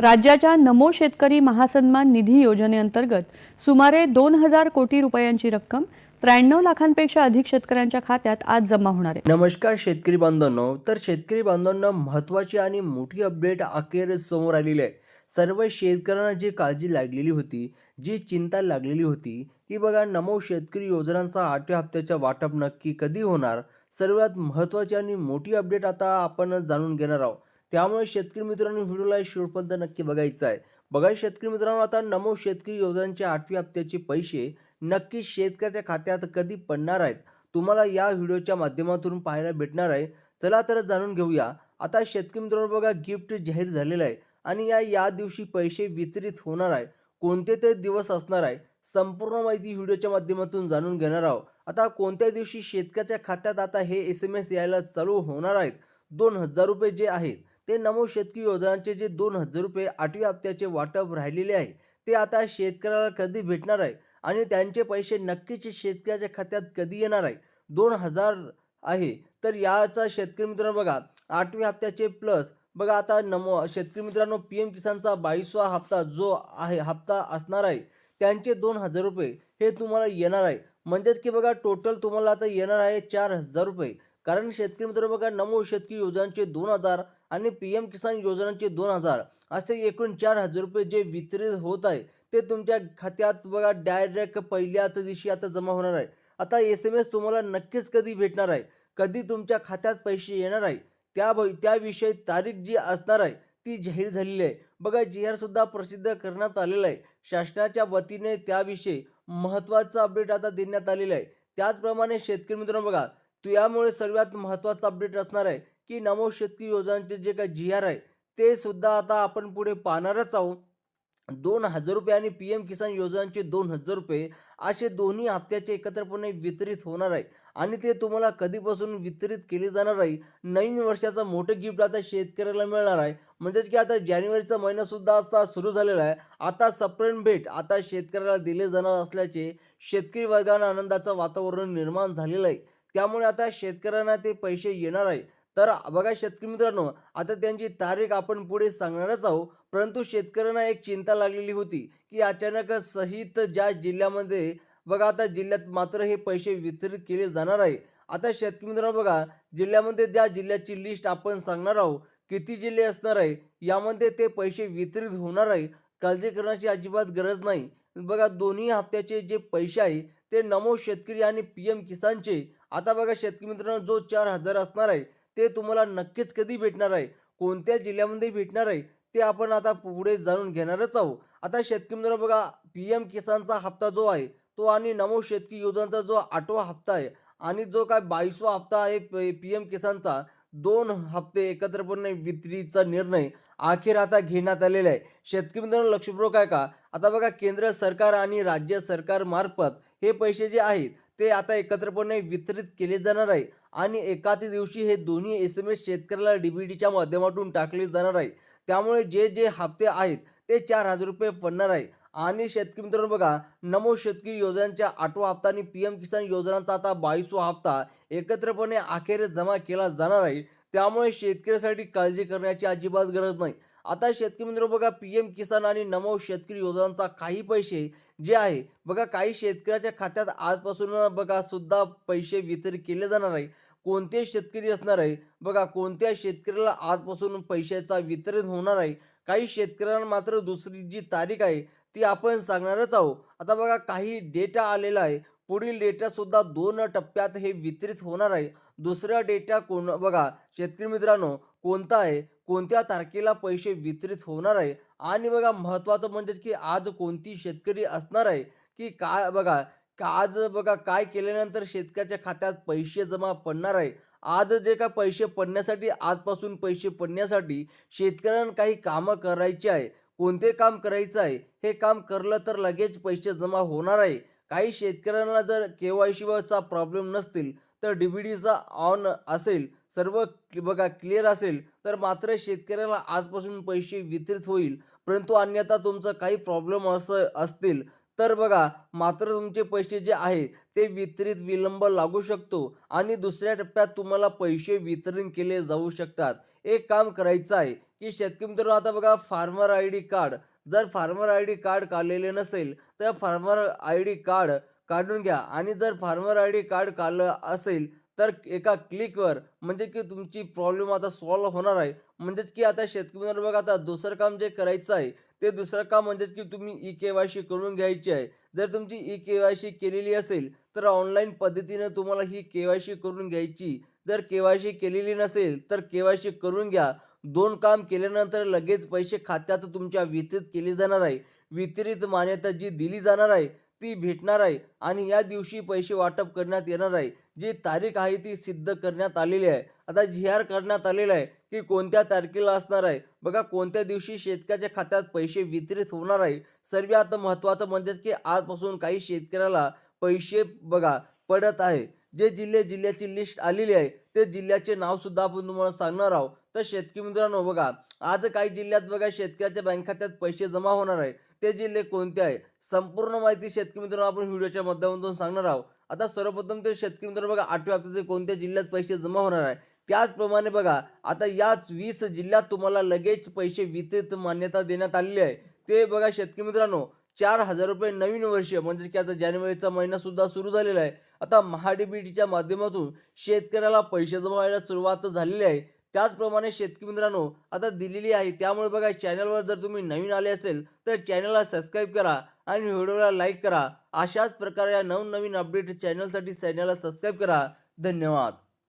राज्याच्या नमो शेतकरी महासन्मान निधी योजनेअंतर्गत सुमारे दोन हजार कोटी रुपयांची रक्कम त्र्याण्णव लाखांपेक्षा अधिक शेतकऱ्यांच्या खात्यात आज जमा होणार आहे. नमस्कार शेतकरी बांधवांनो. तर शेतकरी बांधवांना महत्त्वाची आणि मोठी अपडेट अखेर समोर आलेली आहे. सर्व शेतकऱ्यांना जी काळजी लागलेली होती जी चिंता लागलेली होती की बघा नमो शेतकरी योजनांचा आठव्या हप्त्याच्या वाटप नक्की कधी होणार? सर्वात महत्त्वाची आणि मोठी अपडेट आता आपण जाणून घेणार आहोत. त्यामुळे शेतकरी मित्रांनो व्हिडिओला शेवटपर्यंत नक्की बघायचं आहे. बघा शेतकरी मित्रांनो आता नमो शेतकरी योजनांचे आठव्या हप्त्याचे पैसे नक्की शेतकऱ्याच्या खात्यात कधी पडणार आहेत? तुम्हाला या व्हिडिओच्या माध्यमातून पाहायला भेटणार आहे. चला तर जाणून घेऊया. आता शेतकरी मित्रांनो बघा गिफ्ट जाहीर झालेलं आहे आणि या या दिवशी पैसे वितरित होणार आहे. कोणते ते दिवस असणार आहे? संपूर्ण माहिती व्हिडिओच्या माध्यमातून जाणून घेणार आहोत. आता कोणत्या दिवशी शेतकऱ्याच्या खात्यात आता हे एस एम एस यायला चालू होणार आहेत? दोन हजार रुपये जे आहेत ते नमो शेतकी योजनांचे जे दोन हजार रुपये आठव्या हप्त्याचे वाटप राहिलेले आहे ते आता शेतकऱ्याला कधी भेटणार आहे आणि त्यांचे पैसे नक्कीच शेतकऱ्याच्या खात्यात कधी येणार आहे? दोन हजार आहे तर याचा शेतकरी मित्रांनो बघा आठव्या हप्त्याचे प्लस बघा आता नमो शेतकरी मित्रांनो पी एम किसानचा बावीसवा हप्ता जो आहे हप्ता असणार आहे त्यांचे दोन हजार रुपये हे तुम्हाला येणार आहे. म्हणजेच की बघा टोटल तुम्हाला आता येणार आहे चार हजार रुपये. कारण शेतकरी मित्र बघा नमो शेतकरी योजनांचे दोन हजार आणि पी एम किसान योजनांचे दोन हजार असे एकूण चार हजार रुपये जे वितरित होत आहे ते तुमच्या खात्यात बघा डायरेक्ट पहिल्याच दिवशी आता जमा होणार आहे. आता एस एम एस तुम्हाला नक्कीच कधी भेटणार आहे? कधी तुमच्या खात्यात पैसे येणार आहे? त्या त्याविषयी तारीख जी असणार आहे ती जाहीर झालेली आहे. बघा जी आर सुद्धा प्रसिद्ध करण्यात आलेला आहे. शासनाच्या वतीने त्याविषयी महत्त्वाचं अपडेट आता देण्यात आलेलं आहे. त्याचप्रमाणे शेतकरी मित्रांनो बघा तो यामुळे सर्वात महत्त्वाचा अपडेट असणार आहे की नमो शेतकरी योजनांचे जे काही जी आर आहे ते सुद्धा आता आपण पुढे पाहणारच आहोत. दोन हजार रुपये आणि पी एम किसान योजनांचे दोन हजार रुपये असे दोन्ही हप्त्याचे एकत्रपणे वितरित होणार आहे. आणि ते तुम्हाला कधीपासून वितरित केले जाणार आहे नवीन वर्षाचं मोठं गिफ्ट आता शेतकऱ्याला मिळणार आहे. म्हणजेच की आता जानेवारीचा महिनासुद्धा असा सुरू झालेला आहे. आता सप्रेम भेट आता शेतकऱ्याला दिले जाणार असल्याचे शेतकरी वर्गानं आनंदाचं वातावरण निर्माण झालेलं आहे. त्यामुळे आता शेतकऱ्यांना ते पैसे येणार आहे. तर बघा शेतकरी मित्रांनो आता त्यांची तारीख आपण पुढे सांगणारच आहोत. परंतु शेतकऱ्यांना एक चिंता लागलेली होती की अचानक सहित ज्या जिल्ह्यामध्ये बघा आता जिल्ह्यात मात्र हे पैसे वितरित केले जाणार आहे. आता शेतकरी मित्रांनो बघा जिल्ह्यामध्ये ज्या जिल्ह्याची लिस्ट आपण सांगणार आहोत किती जिल्हे असणार आहे यामध्ये ते पैसे वितरित होणार आहे. काळजी करण्याची अजिबात गरज नाही. बघा दोन्ही हप्त्याचे जे पैसे आहे ते नमो शेतकरी आणि पी एम किसानचे. आता बघा शेतकरी मित्रांनो जो चार हजार असणार आहे ते तुम्हाला नक्कीच कधी भेटणार आहे? कोणत्या जिल्ह्यामध्ये भेटणार आहे? ते आपण आता पुढे जाणून घेणारच आहोत. आता शेतकरी मित्रांनो बघा पी एम किसानचा हप्ता जो आहे तो आणि नमो शेतकरी योजनाचा जो आठवा हप्ता आहे आणि जो काय बावीसवा हप्ता आहे पी एम किसानचा दोन हप्ते एकत्रपणे विक्रीचा निर्णय अखेर आता घेण्यात आलेलं आहे. शेतकरी मित्रांनो लक्षपूर्वक आहे का? आता बघा केंद्र सरकार आणि राज्य सरकारमार्फत हे पैसे जे आहेत ते आता एकत्रपणे वितरित केले जाणार आहे. आणि एकाच दिवशी हे दोन्ही एस एम एस शेतकऱ्याला डीबीडीच्या माध्यमातून टाकले जाणार आहे. त्यामुळे जे जे हप्ते आहेत ते चार हजार रुपये पडणार आहे. आणि शेतकरी मित्रांनो बघा नमो शेतकरी योजनांच्या आठवा हप्ता आणि पी एम किसान योजनांचा आता बावीसवा हप्ता एकत्रपणे अखेर जमा केला जाणार आहे. त्यामुळे शेतकऱ्यासाठी काळजी करण्याची अजिबात गरज नाही. आता शेतकरी मित्र बघा पी एम किसान आणि नमो शेतकरी योजनांचा काही पैसे जे आहे बघा काही शेतकऱ्याच्या खात्यात आजपासून बघा सुद्धा पैसे वितरित केले जाणार आहे. कोणते शेतकरी असणार आहे बघा कोणत्या शेतकऱ्याला आजपासून पैशाचा वितरण होणार आहे. काही शेतकऱ्यांना मात्र दुसरी जी तारीख आहे ती आपण सांगणारच आहोत. आता बघा काही डेटा आलेला आहे. पुढील डेटासुद्धा दोन टप्प्यात हे वितरित होणार आहे. दुसरा डेटा कोण बघा शेतकरी मित्रांनो कोणता आहे? कोणत्या तारखेला पैसे वितरित होणार आहे? आणि बघा महत्त्वाचं म्हणजे की आज कोणती शेतकरी असणार आहे? की काय बघा का आज बघा काय केल्यानंतर शेतकऱ्याच्या खात्यात पैसे जमा पडणार आहे? आज जे का पैसे पडण्यासाठी आजपासून पैसे पडण्यासाठी शेतकऱ्यांना काही कामं करायची आहे. कोणते काम करायचं आहे? हे काम करलं तर लगेच पैसे जमा होणार आहे. काही शेतकऱ्यांना जर के वाय शिवायचा प्रॉब्लेम नसतील तर डी बी डीचा ऑन असेल सर्व बघा क्लिअर असेल तर मात्र शेतकऱ्याला आजपासून पैसे वितरित होईल. परंतु अन्यथा तुमचं काही प्रॉब्लेम असं असतील. तर बघा मात्र तुमचे पैसे जे आहे ते वितरित विलंब लागू शकतो आणि दुसऱ्या टप्प्यात तुम्हाला पैसे वितरण केले जाऊ शकतात. एक काम करायचं आहे की शेतकरी मित्रांनो आता बघा फार्मर आय डी कार्ड जर फार्मर आय डी कार्ड काढलेले नसेल तर फार्मर आय डी कार्ड काढून घ्या. आणि जर फार्मर आय डी कार्ड काढलं असेल तर एका क्लिकवर म्हणजे की तुमची प्रॉब्लेम आता सॉल्व्ह होणार आहे. म्हणजेच की आता शेतकरी बघा आता दुसरं काम जे करायचं आहे ते दुसरं काम म्हणजेच की तुम्ही ई के वाय सी करून घ्यायची आहे. जर तुमची ई के वाय सी केलेली असेल तर ऑनलाईन पद्धतीने तुम्हाला ही के वाय सी करून घ्यायची. जर के वाय सी केलेली नसेल तर के वाय सी करून घ्या. दोन काम केल्यानंतर लगेच पैसे खात्यात तुमच्या वितरित केले जाणार आहे. वितरित मान्यता जी दिली जाणार आहे ती भेटणार आहे आणि या दिवशी पैसे वाटप करण्यात येणार आहे. जी तारीख आहे ती सिद्ध करण्यात आलेली आहे. आता जी आर करण्यात आलेला आहे की कोणत्या तारखेला असणार आहे? बघा कोणत्या दिवशी शेतकऱ्याच्या खात्यात पैसे वितरित होणार आहे? सर्वात महत्त्वाचं म्हणजे की आजपासून काही शेतकऱ्याला पैसे बघा पडत आहे. जे जिल्हे जिल्ह्याची लिस्ट आलेली आहे ते जिल्ह्याचे नावसुद्धा आपण तुम्हाला सांगणार आहोत. तर शेतकरी मित्रांनो बघा आज काही जिल्ह्यात बघा शेतकऱ्याच्या बँक खात्यात पैसे जमा होणार आहे. ते जिल्हे कोणते आहे? संपूर्ण माहिती शेतकरी मित्रांनो आपण व्हिडिओच्या माध्यमातून सांगणार आहोत. आता सर्वप्रथम ते शेतकरी मित्रांनो बघा आठव्या हप्त्याचे कोणत्या जिल्ह्यात पैसे जमा होणार आहे? त्याचप्रमाणे बघा आता याच वीस जिल्ह्यात तुम्हाला लगेच पैसे वितरित मान्यता देण्यात आलेली आहे. ते बघा शेतकरी मित्रांनो चार हजार रुपये नवीन वर्ष म्हणजे की आता जानेवारीचा महिना सुद्धा सुरू झालेला आहे. आता महाडीबीटीच्या माध्यमातून शेतकऱ्याला पैसे जमा व्हायला सुरुवात झालेली आहे. त्याचप्रमाणे शेतकरी मित्रांनो आता दिलेली आहे. त्यामुळे बघा चॅनलवर जर तुम्ही नवीन आले असेल तर चॅनलला सबस्क्राईब करा आणि व्हिडिओला लाईक करा. अशाच प्रकारे या नवनवीन अपडेट चॅनलसाठी चॅनलला सबस्क्राईब करा. धन्यवाद.